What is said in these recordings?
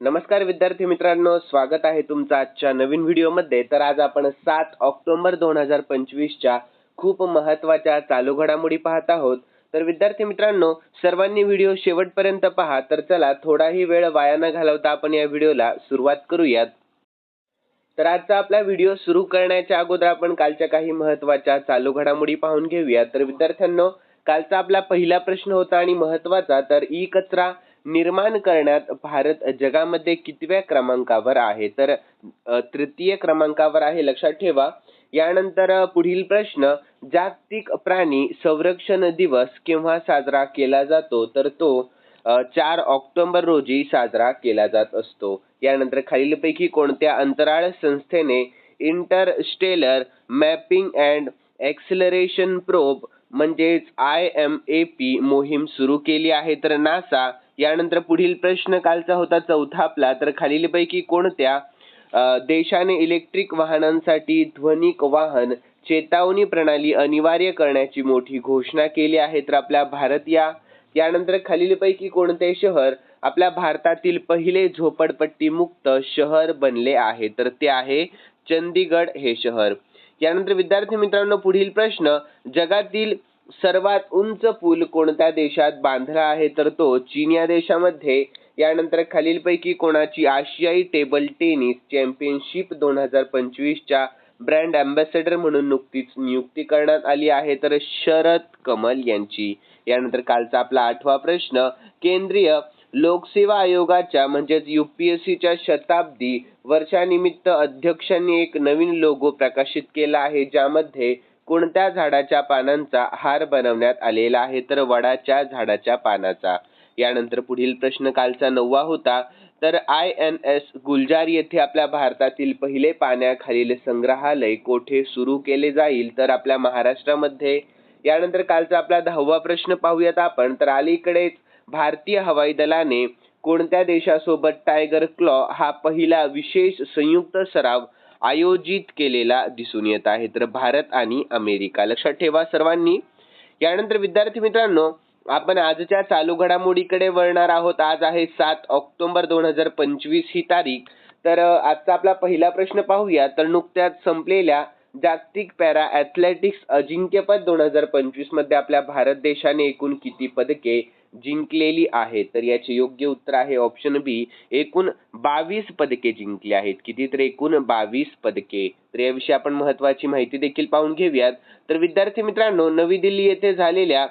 नमस्कार विद्यार्थी मित्रांनो स्वागत आहे तुमचं आजच्या नवीन व्हिडिओमध्ये. तर आज आपण सात ऑक्टोबर दोन हजार पंचवीसच्या खूप महत्त्वाच्या चालू घडामोडी पाहत आहोत. तर विद्यार्थी मित्रांनो सर्वांनी व्हिडिओ शेवटपर्यंत पहा. तर चला थोडाही वेळ वाया न घालवता आपण या व्हिडिओला सुरुवात करूयात. तर आजचा आपला व्हिडिओ सुरू करण्याच्या अगोदर आपण कालच्या काही महत्त्वाच्या चालू घडामोडी पाहून घेऊया तर विद्यार्थ्यांनो कालचा आपला पहिला प्रश्न होता आणि महत्त्वाचा. तर ई कचरा निर्माण करण्यात भारत जगामध्ये कितव्या क्रमांकावर आहे? तर तृतीय क्रमांकावर आहे लक्षात ठेवा. यानंतर पुढील प्रश्न जागतिक प्राणी संरक्षण दिवस केव्हा साजरा केला जातो? तर तो चार ऑक्टोबर रोजी साजरा केला जात असतो. यानंतर खालीलपैकी कोणत्या अंतराळ संस्थेने interstellar mapping and acceleration probe म्हणजेच आय एम ए पी मोहीम सुरू केली आहे? तर नासा यानंतर पुढील प्रश्न कालचा होता चौथा आपला. तर खालीलपैकी कोणत्या देशाने इलेक्ट्रिक वाहनांसाठी ध्वनिक वाहन चेतावणी प्रणाली अनिवार्य करण्याची मोठी घोषणा केली आहे? तर आपल्या भारत या. यानंतर खालीलपैकी कोणते शहर आपल्या भारतातील पहिले झोपडपट्टी मुक्त शहर बनले आहे? तर ते आहे चंदीगड हे शहर. यानंतर विद्यार्थी मित्रांनो पुढील प्रश्न जगातील सर्वात उंच पूल कोणत्या देशात बांधला आहे तर तो चीन या देशामध्ये. यानंतर खालीलपैकी कोणाची आशियाई टेबल टेनिस चॅम्पियनशिप दोन हजार पंचवीसच्या ब्रँड अँबॅसेडर म्हणून नुकतीच नियुक्ती करण्यात आली आहे तर शरद कमल यांची. यानंतर कालचा आपला आठवा प्रश्न केंद्रीय लोकसेवा आयोगाच्या म्हणजेच युपीएससीच्या शताब्दी वर्षानिमित्त अध्यक्षांनी एक नवीन लोगो प्रकाशित केला आहे ज्यामध्ये कोणत्या झाडाच्या पानांचा हार बनवण्यात आलेला आहे? तर वडाच्या झाडाच्या पानाचा. यानंतर पुढील प्रश्न कालचा नववा होता. तर आय एन एस गुलजार येथे आपल्या भारतातील पहिले पाण्याखालील संग्रहालय कोठे सुरू केले जाईल? तर आपल्या महाराष्ट्रामध्ये. यानंतर कालचा आपला दहावा प्रश्न पाहूयात आपण. तर अलीकडेच भारतीय हवाई दलाने कोणत्या देशासोबत टायगर क्लॉ हा पहिला विशेष संयुक्त सराव आयोजित केलेला दिसून येत आहे. तर भारत आणि अमेरिका लक्षात ठेवा सर्वांनी. यानंतर विद्यार्थी मित्रांनो आपण आजच्या चालू घडामोडीकडे वळणार आहोत. आज आहे सात ऑक्टोबर दोन हजार पंचवीस ही तारीख. तर आजचा आपला पहिला प्रश्न पाहूया. तर नुकत्याच संपलेल्या जागतिक पॅरा ॲथलेटिक्स अजिंक्यपद दोन हजार पंचवीसमध्ये आपल्या भारत देशाने एकूण किती पदके जिंकलेली आहेत तर याचे योग्य उत्तर आहे ऑप्शन बी एकूण बावीस पदके जिंकली आहेत. किती तर एकूण बावीस पदके. तर याविषयी आपण महत्वाची माहिती देखील पाहून घेऊयात. तर विद्यार्थी मित्रांनो नवी दिल्ली येथे झालेल्या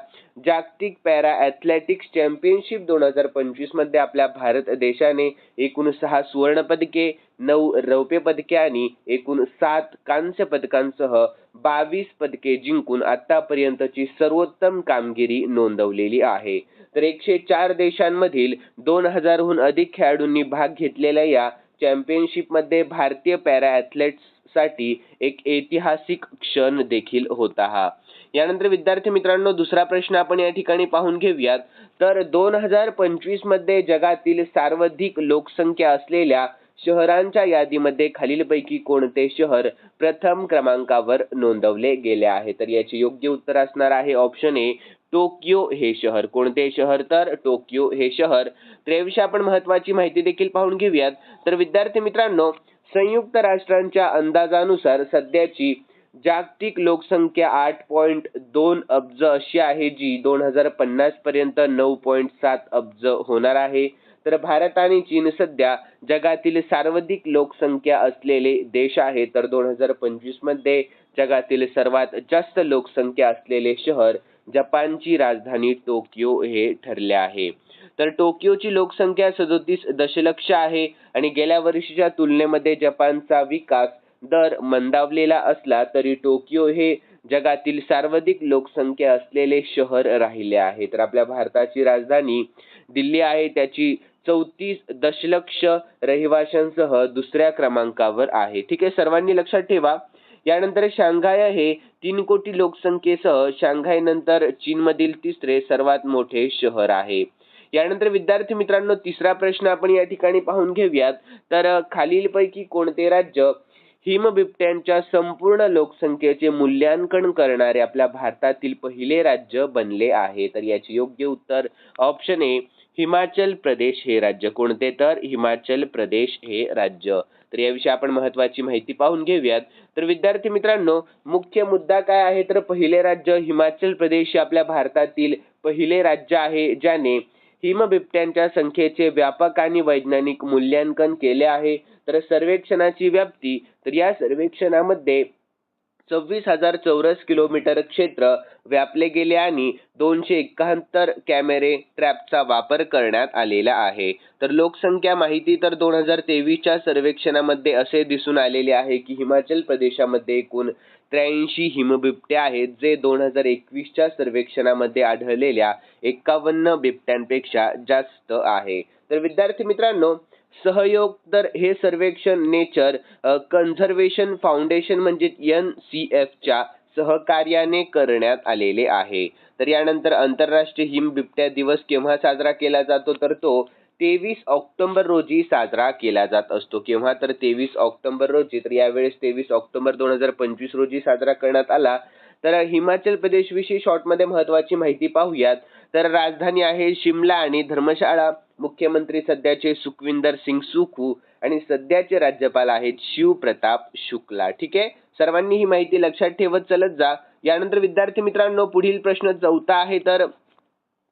जागतिक पॅरा ॲथलेटिक्स चॅम्पियनशिप दोन हजार पंचवीसमध्ये आपल्या भारत देशाने एकूण सहा सुवर्ण पदके नऊ रौप्य पदके आणि एकूण सात कांस्य पदकांसह बावीस पदके जिंकून आतापर्यंतची सर्वोत्तम कामगिरी नोंदवलेली आहे. तर एकशे चार देशांमधील दोन हजारहून अधिक खेळाडूंनी भाग घेतलेल्या या चॅम्पियनशिपमध्ये भारतीय पॅरा ॲथलेट्स साठी एक ऐतिहासिक क्षण देखील होता हा. यानंतर विद्यार्थी मित्रांनो दुसरा प्रश्न आपण या ठिकाणी पाहून घेऊयात. तर दोन हजार पंचवीसमध्ये जगातील सर्वाधिक लोकसंख्या असलेल्या शहरांच्या यादीमध्ये खालीलपैकी कोणते शहर प्रथम क्रमांकावर नोंदवले गेले आहे? तर याचे योग्य उत्तर असणार आहे ऑप्शन ए टोकियो हे शहर. कोणते शहर? तर टोकियो हे शहर. तर याविषयी आपण महत्वाची माहिती देखील पाहून घेऊयात. तर विद्यार्थी मित्रांनो संयुक्त राष्ट्रांच्या अंदाजानुसार सध्याची जागतिक लोकसंख्या आठ पॉईंट दोन अब्ज अशी आहे जी दोन हजार पन्नास पर्यंत नऊ पॉईंट सात अब्ज होणार आहे. तर भारत आणि चीन सध्या जगातील सर्वाधिक लोकसंख्या असलेले देश आहे तर दोन हजार पंचवीसमध्ये जगातील सर्वात जास्त लोकसंख्या असलेले शहर जपानची राजधानी टोकियो हे ठरले आहे. तर टोकियोची लोकसंख्या सदोतीस दशलक्ष आहे आणि गेल्या वर्षीच्या तुलनेमध्ये जपानचा विकास दर मंदावलेला असला तरी टोकियो हे जगातील सर्वाधिक लोकसंख्या असलेले शहर राहिले आहे. तर आपल्या भारताची राजधानी दिल्ली आहे. त्याची चौतीस दशलक्ष रहिवाशांसह दुसऱ्या क्रमांकावर आहे. ठीक आहे सर्वांनी लक्षात ठेवा. यानंतर शांघाय हे तीन कोटी लोकसंख्येसह शांघाय नंतर चीनमधील तिसरे सर्वात मोठे शहर आहे. यानंतर विद्यार्थी मित्रांनो तिसरा प्रश्न आपण या ठिकाणी पाहून घेऊयात. तर खालीलपैकी कोणते राज्य हिमबिबट्यांच्या संपूर्ण लोकसंख्येचे मूल्यांकन करणारे आपल्या भारतातील पहिले राज्य बनले आहे? तर याचे योग्य उत्तर ऑप्शन ए हिमाचल प्रदेश हे राज्य. कोणते? तर हिमाचल प्रदेश हे राज्य. तर याविषयी आपण महत्वाची माहिती पाहून घेऊयात. तर विद्यार्थी मित्रांनो मुख्य मुद्दा काय आहे? तर पहिले राज्य हिमाचल प्रदेश हे आपल्या भारतातील पहिले राज्य आहे ज्याने हिमबिबट्यांच्या संख्येचे व्यापक आणि वैज्ञानिक मूल्यांकन केले आहे. तर सर्वेक्षणाची व्याप्ती तर या सर्वेक्षणामध्ये सव्वीस हजार चौरस किलोमीटर क्षेत्र व्यापले गेले आणि दोनशे एकाहत्तर कॅमेरे ट्रॅपचा वापर करण्यात आलेला आहे. तर लोकसंख्या माहिती तर दोन हजार तेवीसच्या सर्वेक्षणामध्ये असे दिसून आलेले आहे की हिमाचल प्रदेशामध्ये एकूण त्र्याऐंशी हिमबिबटे आहेत जे दोन हजार एकवीसच्या सर्वेक्षणामध्ये आढळलेल्या एकावन्न बिबट्यांपेक्षा जास्त आहे. तर विद्यार्थी मित्रांनो सहयोग तर हे सर्वेक्षण नेचर कन्झर्वेशन फाउंडेशन म्हणजे एन सी एफच्या सहकार्याने करण्यात आलेले आहे. तर यानंतर आंतरराष्ट्रीय हिम बिबट्या दिवस केव्हा साजरा केला जातो तर तो तेवीस ऑक्टोबर रोजी साजरा केला जात असतो. केव्हा तर तेवीस ऑक्टोबर रोजी तर यावेळेस तेवीस ऑक्टोबर दोन हजार पंचवीस रोजी साजरा करण्यात आला. तर हिमाचल प्रदेश विषयी शॉर्टमध्ये महत्वाची माहिती पाहूयात. तर राजधानी आहे शिमला आणि धर्मशाळा. मुख्यमंत्री सध्याचे सुखविंदर सिंग सुखू आणि सध्याचे राज्यपाल आहेत शिवप्रताप शुक्ला. ठीक आहे? सर्वांनी ही माहिती लक्षात ठेवत चलत जा. यानंतर विद्यार्थी मित्रांनो पुढील प्रश्न चौथा आहे तर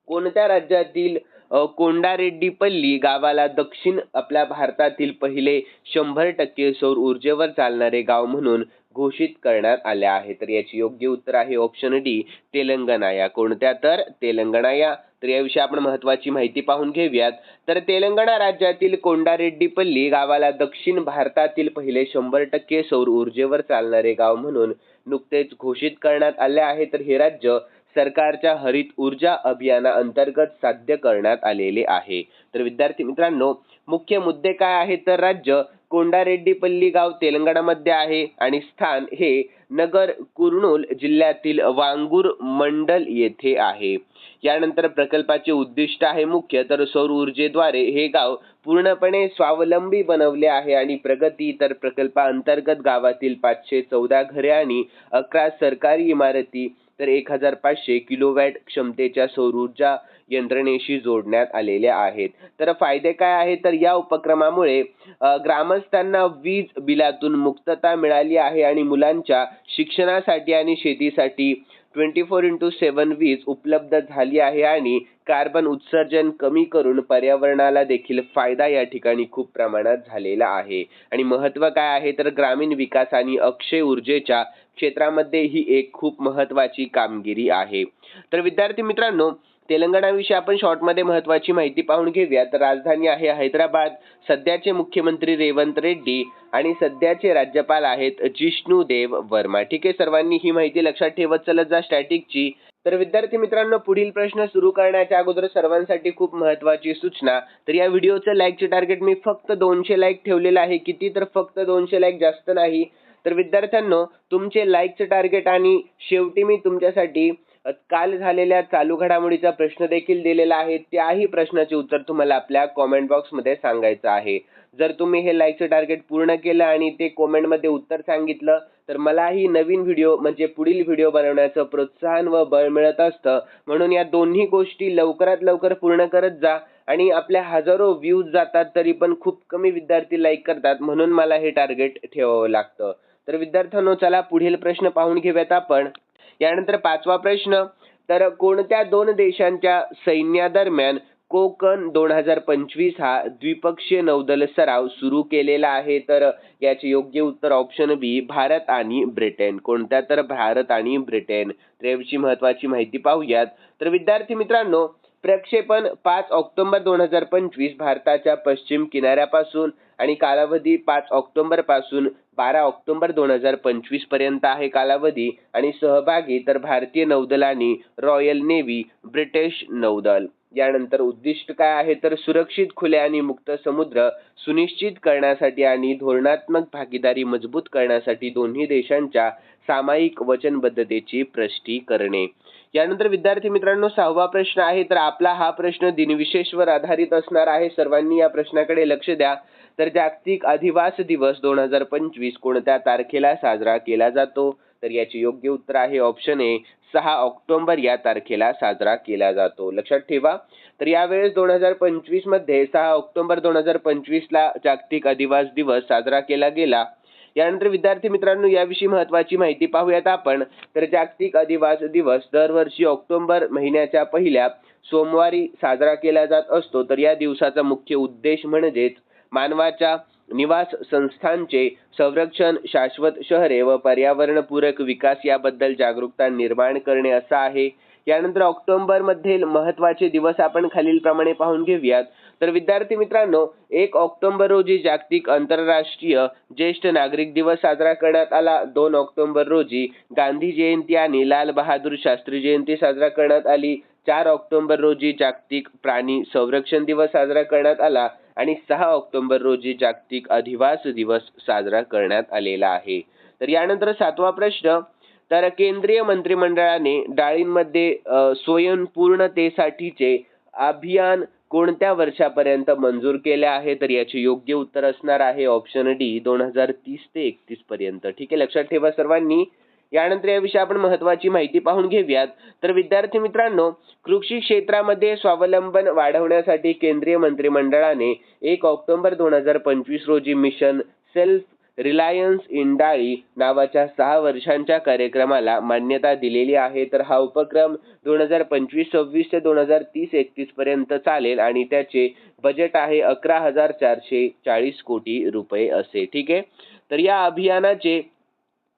कोणत्या राज्यातील कोंडारेड्डीपल्ली गावाला दक्षिण आपल्या भारतातील पहिले शंभर टक्के सौर ऊर्जेवर चालणारे गाव म्हणून घोषित करण्यात आले आहे. तर याची योग्य उत्तर आहे ऑप्शन डी तेलंगणा. या कोणत्या? तर तेलंगणा या. तर याविषयी आपण महत्वाची माहिती पाहून घेऊयात. तर तेलंगणा राज्यातील कोंडारेड्डीपल्ली गावाला दक्षिण भारतातील पहिले शंभर टक्के सौर ऊर्जेवर चालणारे गाव म्हणून नुकतेच घोषित करण्यात आले आहे. तर हे राज्य सरकारच्या हरित ऊर्जा अभियाना अंतर्गत साध्य करण्यात आलेले आहे. तर विद्यार्थी मित्रांनो मुख्य मुद्दे काय आहेत? तर राज्य कोंडारेड्डीपल्ली गाव तेलंगणामध्ये आहे आणि स्थान हे नगर कुर्नूल जिल्ह्यातील वांगूर मंडल येथे आहे. यानंतर प्रकल्पाचे उद्दिष्ट आहे मुख्य तर सौर ऊर्जेद्वारे हे गाव पूर्णपणे स्वावलंबी बनवले आहे आणि प्रगती तर प्रकल्पाअंतर्गत गावातील पाचशे चौदा घरे आणि अकरा सरकारी इमारती तर एक हजार पाचशे किलोवॅट क्षमतेच्या सौर ऊर्जा यंत्रणेशी जोडण्यात आलेल्या आहेत. तर फायदे काय आहेत? तर या उपक्रमामुळे ग्रामस्थांना वीज बिलातून मुक्तता मिळाली आहे आणि मुलांच्या शिक्षणासाठी आणि शेतीसाठी ट्वेंटी फोर इंटू सेवन वीज उपलब्ध झाली आहे आणि कार्बन उत्सर्जन कमी करून पर्यावरणाला देखील फायदा या ठिकाणी खूप प्रमाणात झालेला आहे. आणि महत्त्व काय आहे? तर ग्रामीण विकास आणि अक्षय ऊर्जेच्या क्षेत्रामध्ये ही एक खूप महत्त्वाची कामगिरी आहे. तर विद्यार्थी मित्रांनो तेलंगणाविषयी आपण शॉर्टमध्ये महत्वाची माहिती पाहून घेऊया तर राजधानी आहे हैदराबाद. सध्याचे मुख्यमंत्री रेवंत रेड्डी आणि सध्याचे राज्यपाल आहेत जिष्णू देव वर्मा. ठीक आहे सर्वांनी ही माहिती लक्षात ठेवत चलत जा स्टॅटिकची. तर विद्यार्थी मित्रांनो पुढील प्रश्न सुरू करण्याच्या अगोदर सर्वांसाठी खूप महत्वाची सूचना. तर या व्हिडिओचं लाईकचे टार्गेट मी फक्त दोनशे लाईक ठेवलेलं आहे. किती तर फक्त दोनशे लाईक जास्त नाही. तर विद्यार्थ्यांनो तुमचे लाईकचे टार्गेट आणि शेवटी मी तुमच्यासाठी काल झालेल्या चालू घडामोडीचा प्रश्न देखील दिलेला आहे. त्याही प्रश्नाचे उत्तर तुम्हाला आपल्या कॉमेंट बॉक्समध्ये सांगायचं आहे. जर तुम्ही हे लाईकचं टार्गेट पूर्ण केलं आणि ते कॉमेंटमध्ये उत्तर सांगितलं तर मलाही नवीन व्हिडिओ म्हणजे पुढील व्हिडिओ बनवण्याचं प्रोत्साहन व बळ मिळत असतं. म्हणून या दोन्ही गोष्टी लवकरात लवकर पूर्ण करत जा आणि आपल्या हजारो व्ह्यूज जातात तरी पण खूप कमी विद्यार्थी लाईक करतात म्हणून मला हे टार्गेट ठेवावं लागतं. तर विद्यार्थ्यांनो चला पुढील प्रश्न पाहून घेऊयात आपण. यानंतर पाचवा प्रश्न तर कोणत्या दोन देशांच्या सैन्यादरम्यान कोकण दोन हजार पंचवीस हा द्विपक्षीय नौदल सराव सुरू केलेला आहे? तर याचे योग्य उत्तर ऑप्शन बी भारत आणि ब्रिटन. कोणत्या तर भारत आणि ब्रिटन? तर याविषयी महत्वाची माहिती पाहूयात. तर विद्यार्थी मित्रांनो प्रक्षेपण पाच ऑक्टोबर दोन हजार पंचवीस भारताच्या पश्चिम किनाऱ्यापासून आणि कालावधी पाच ऑक्टोबरपासून बारा ऑक्टोबर दोन हजार पंचवीसपर्यंत आहे कालावधी आणि सहभागी तर भारतीय नौदलानी रॉयल नेव्ही ब्रिटिश नौदल. यानंतर उद्दिष्ट काय आहे तर सुरक्षित खुले आणि मुक्त समुद्र सुनिश्चित करण्यासाठी आणि धोरणात्मक भागीदारी मजबूत करण्यासाठी दोन्ही देशांच्या सामायिक वचनबद्धतेची प्रष्टी करणे. यानंतर विद्यार्थी मित्रांनो सहावा प्रश्न आहे. तर आपला हा प्रश्न दिनविशेषवर आधारित असणार आहे. सर्वांनी या प्रश्नाकडे लक्ष द्या. तर जागतिक अधिवास दिवस दोन हजार पंचवीस कोणत्या तारखेला साजरा केला जातो? तर याचे योग्य उत्तर आहे ऑप्शन ए सहा ऑक्टोबर या तारखेला साजरा केला जातो. लक्षात ठेवा. तर यावेळेस दोन हजार पंचवीसमध्ये सहा ऑक्टोबर दोन हजार पंचवीस ला जागतिक अधिवास दिवस साजरा केला गेला. यानंतर विद्यार्थी मित्रांनो याविषयी महत्वाची माहिती पाहूयात आपण. तर जागतिक अधिवास दिवस दरवर्षी ऑक्टोबर महिन्याच्या पहिल्या सोमवारी साजरा केला जात असतो. तर या दिवसाचा मुख्य उद्देश म्हणजेच मानवाच्या निवास संस्थांचे संरक्षण शाश्वत शहरे व पर्यावरणपूरक विकास याबद्दल जागरूकता निर्माण करणे असा आहे. यानंतर ऑक्टोबर मधील महत्त्वाचे दिवस आपण खालीलप्रमाणे पाहून घेऊयात. तर विद्यार्थी मित्रांनो एक ऑक्टोबर रोजी जागतिक आंतरराष्ट्रीय ज्येष्ठ नागरिक दिवस साजरा करण्यात आला. दोन ऑक्टोबर रोजी गांधी जयंती आणि लाल बहादूर शास्त्री जयंती साजरा करण्यात आली. चार ऑक्टोबर रोजी जागतिक प्राणी संरक्षण दिवस साजरा करण्यात आला. आणि सहा ऑक्टोबर रोजी जागतिक अधिवास दिवस साजरा करण्यात आलेला आहे. तर यानंतर सातवा प्रश्न तर केंद्रीय मंत्रिमंडळाने डाळींमध्ये स्वयंपूर्णतेसाठीचे अभियान कोणत्या वर्षापर्यंत मंजूर केले आहे? तर याचे योग्य उत्तर असणार आहे ऑप्शन डी दोन हजार तीस ते एकतीस पर्यंत. ठीक आहे लक्षात ठेवा सर्वांनी. यानंतर याविषयी आपण महत्वाची माहिती पाहून घेऊयात. तर विद्यार्थी मित्रांनो कृषी क्षेत्रामध्ये स्वावलंबन वाढवण्यासाठी केंद्रीय मंत्रिमंडळाने एक ऑक्टोबर दोन हजार पंचवीस रोजी मिशन सेल्फ रिलायन्स इन डाळी नावाच्या सहा वर्षांच्या कार्यक्रमाला मान्यता दिलेली आहे. तर हा उपक्रम दोन हजार पंचवीस सव्वीस ते दोन हजार तीस एकतीस पर्यंत चालेल आणि त्याचे बजेट आहे अकरा हजार चारशे चाळीस कोटी रुपये असे. ठीक आहे? तर या अभियानाचे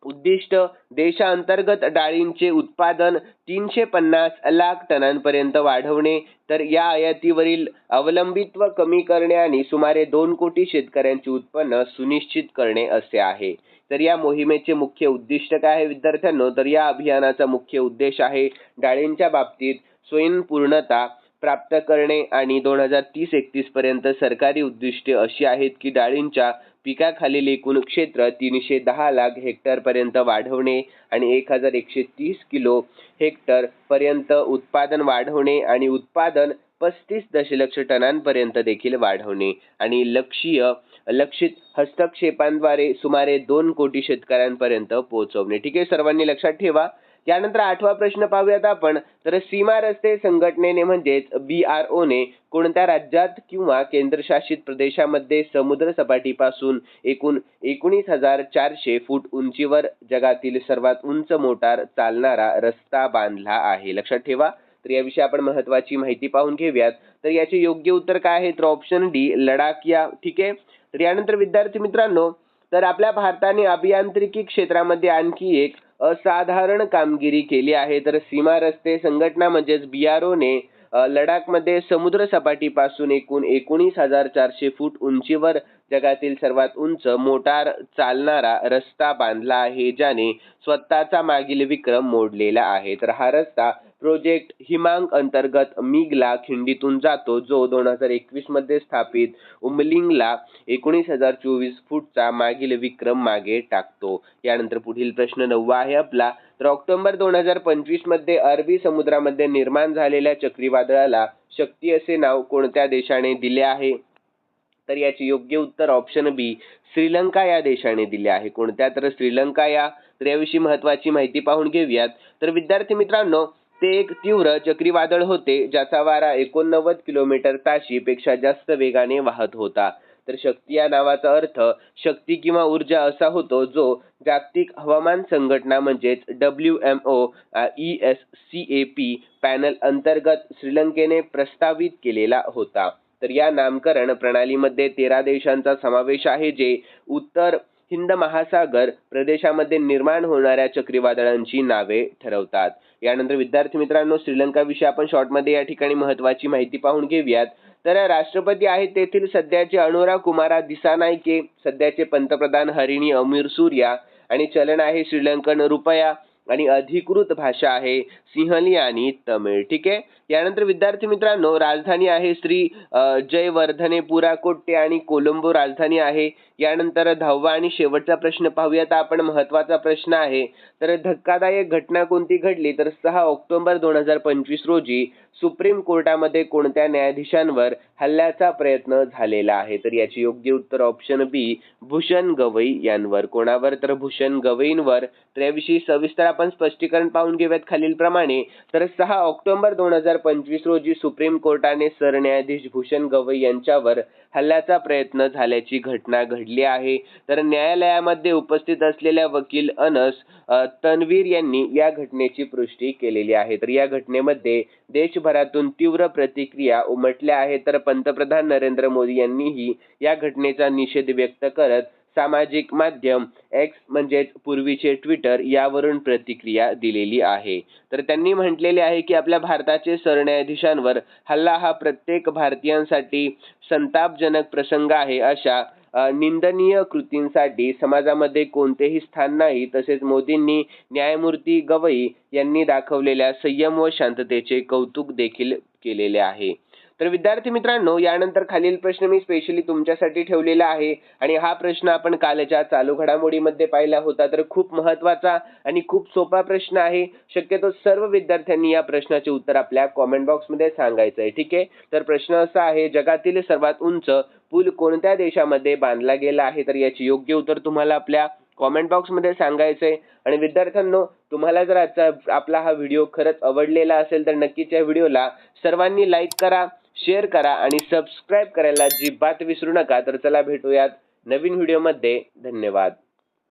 उद्दिष्ट देशांतर्गत डाळींचे उत्पादन तीनशे पन्नास लाख टनांपर्यंत वाढवणे तर या आयातीवरील अवलंबित्व कमी करणे आणि सुमारे दोन कोटी शेतकऱ्यांचे उत्पन्न सुनिश्चित करणे असे आहे. तर या मोहिमेचे मुख्य उद्दिष्ट काय आहे विद्यार्थ्यांनो? तर या अभियानाचा मुख्य उद्देश आहे डाळींच्या बाबतीत स्वयंपूर्णता प्राप्त करणे आणि दोन हजार तीस एकतीस पर्यंत सरकारी उद्दिष्टे अशी आहेत की डाळींच्या पिकाखालील एकूण क्षेत्र तीनशे दहा लाख हेक्टर पर्यंत वाढवणे आणि एक हजार एकशे तीस किलो हेक्टर पर्यंत उत्पादन वाढवणे आणि उत्पादन पस्तीस दशलक्ष टनांपर्यंत देखील वाढवणे. आणि लक्षीय लक्षित हस्तक्षेपांद्वारे सुमारे दोन कोटी शेतकऱ्यांपर्यंत पोहोचवणे. ठीक आहे सर्वांनी लक्षात ठेवा. यानंतर आठवा प्रश्न पाहूयात आपण. तर सीमा रस्ते संघटनेने म्हणजेच बी आर ओने कोणत्या राज्यात किंवा केंद्रशासित प्रदेशामध्ये समुद्र सपाटीपासून एकूण एकोणीस हजार चारशे फूट उंचीवर जगातील सर्वात उंच मोटार चालणारा रस्ता बांधला आहे. लक्षात ठेवा. तर याविषयी आपण महत्वाची माहिती पाहून घेऊयात. तर याचे योग्य उत्तर काय आहे? तर ऑप्शन डी लडाख. या ठीक आहे? तर यानंतर विद्यार्थी मित्रांनो तर आपल्या भारताने अभियांत्रिकी क्षेत्रामध्ये आणखी एक असाधारण कामगिरी केली आहे. तर सीमा रस्ते संघटना म्हणजेच बी आर ओने लडाखमध्ये समुद्र सपाटीपासून एकूण एकोणीस हजार चारशे फूट उंचीवर जगातील सर्वात उंच मोटार चालणारा रस्ता बांधला आहे ज्याने स्वतःचा मागील विक्रम मोडलेला आहे. तर हा रस्ता प्रोजेक्ट हिमांग अंतर्गत मिगला खिंडीतून जातो जो दोन हजार एकवीसमध्ये स्थापित उमलिंगला एकोणीस हजार चोवीस फूटचा मागील विक्रम मागे टाकतो. यानंतर पुढील प्रश्न नववा आहे आपला. तर ऑक्टोबर दोन हजार पंचवीसमध्ये अरबी समुद्रामध्ये निर्माण झालेल्या चक्रीवादळाला शक्ती असे नाव कोणत्या देशाने दिले आहे? तर याचे योग्य उत्तर ऑप्शन बी श्रीलंका या देशाने दिले आहे. कोणत्या? तर श्रीलंका या. तर याविषयी महत्वाची माहिती पाहून घेऊयात. तर विद्यार्थी मित्रांनो ते एक तीव्र चक्रीवादळ होते ज्याचा वारा एकोणनव्वद किलोमीटर ताशी पेक्षा जास्त वेगाने वाहत होता. तर शक्ती या नावाचा अर्थ शक्ती किंवा ऊर्जा असा होतो जो जागतिक हवामान संघटना म्हणजेच W M O E S C A P panel अंतर्गत श्रीलंकेने प्रस्तावित केलेला होता. तर या नामकरण प्रणालीमध्ये तेरा देशांचा समावेश आहे जे उत्तर हिंद महासागर प्रदेशामध्ये निर्माण होणाऱ्या चक्रीवादळांची नावे ठरवतात. यानंतर विद्यार्थी मित्रांनो श्रीलंकाविषयी आपण शॉर्टमध्ये या ठिकाणी महत्वाची माहिती पाहून घेऊयात. तर राष्ट्रपती आहेत तेथील सध्याचे अनुरा कुमारा दिसानायके सध्याचे पंतप्रधान हरिणी अमीर सूर्या आणि चलन आहे श्रीलंकन रुपया आणि अधिकृत भाषा आहे सिंहली आणि तमिळ. ठीक आहे? यानंतर विद्यार्थी मित्रांनो राजधानी आहे श्री जयवर्धने पुराकोट्टे आणि कोलंबो राजधानी आहे. यानंतर दहावा आणि शेवटचा प्रश्न पाहूयात. आपण महत्त्वाचा प्रश्न आहे. तर धक्कादायक घटना कोणती घडली? तर सहा ऑक्टोबर दोन हजार पंचवीस रोजी सुप्रीम कोर्टामध्ये कोणत्या न्यायाधीशांवर हल्ल्याचा प्रयत्न झालेला आहे? तर याचे योग्य उत्तर ऑप्शन बी भूषण गवई यांवर. कोणावर? तर भूषण गवईंवर. तर याविषयी सविस्तर आपण स्पष्टीकरण पाहून घेऊयात खालीलप्रमाणे. तर सहा ऑक्टोबर दोन हजार पंचवीस रोजी सुप्रीम कोर्टाने सरन्यायाधीश भूषण गवई यांच्यावर हल्ल्याचा प्रयत्न झाल्याची घटना घडली. आहे. तर न्यायालयामध्ये उपस्थित असलेल्या वकील अनस तनवीर तन्वीर यांनी या घटनेची पुष्टी केलेली आहे. तर या घटनेमध्ये देशभरातून तीव्र प्रतिक्रिया उमटल्या आहेत. तर पंतप्रधान नरेंद्र मोदी यांनीही या घटनेचा निषेध व्यक्त करत सामाजिक माध्यम एक्स म्हणजेच पूर्वीचे ट्विटर यावरून प्रतिक्रिया दिलेली आहे. तर त्यांनी म्हटलेले आहे की आपल्या भारताचे सरन्यायाधीशांवर हल्ला हा प्रत्येक भारतीयांसाठी संतापजनक प्रसंग आहे अशा निंदनीय कृतींसाठी समाजामध्ये कोणतेही स्थान नाही तसेच मोदींनी न्यायमूर्ती गवई यांनी दाखवलेल्या संयम व शांततेचे कौतुक देखील केलेले आहे. तर विद्यार्थी मित्रांनो यानंतर खालील प्रश्न मी स्पेशली तुमच्यासाठी ठेवलेला आहे आणि हा प्रश्न आपण कालच्या चालू घडामोडीमध्ये पाहिला होता. तर खूप महत्त्वाचा आणि खूप सोपा प्रश्न आहे. शक्यतो सर्व विद्यार्थ्यांनी या प्रश्नाचे उत्तर आपल्या कॉमेंट बॉक्समध्ये सांगायचं आहे ठीक आहे? तर प्रश्न असा आहे जगातील सर्वात उंच पूल कोणत्या देशामध्ये बांधला गेला आहे? तर याची योग्य उत्तर तुम्हाला आपल्या कॉमेंट बॉक्समध्ये सांगायचं आहे आणि विद्यार्थ्यांनो तुम्हाला जर आजचा आपला हा व्हिडिओ खरंच आवडलेला असेल तर नक्कीच या व्हिडिओला सर्वांनी लाईक करा शेअर करा आणि सबस्क्राईब करायला अजिबात विसरू नका. तर चला भेटूयात नवीन व्हिडिओमध्ये धन्यवाद.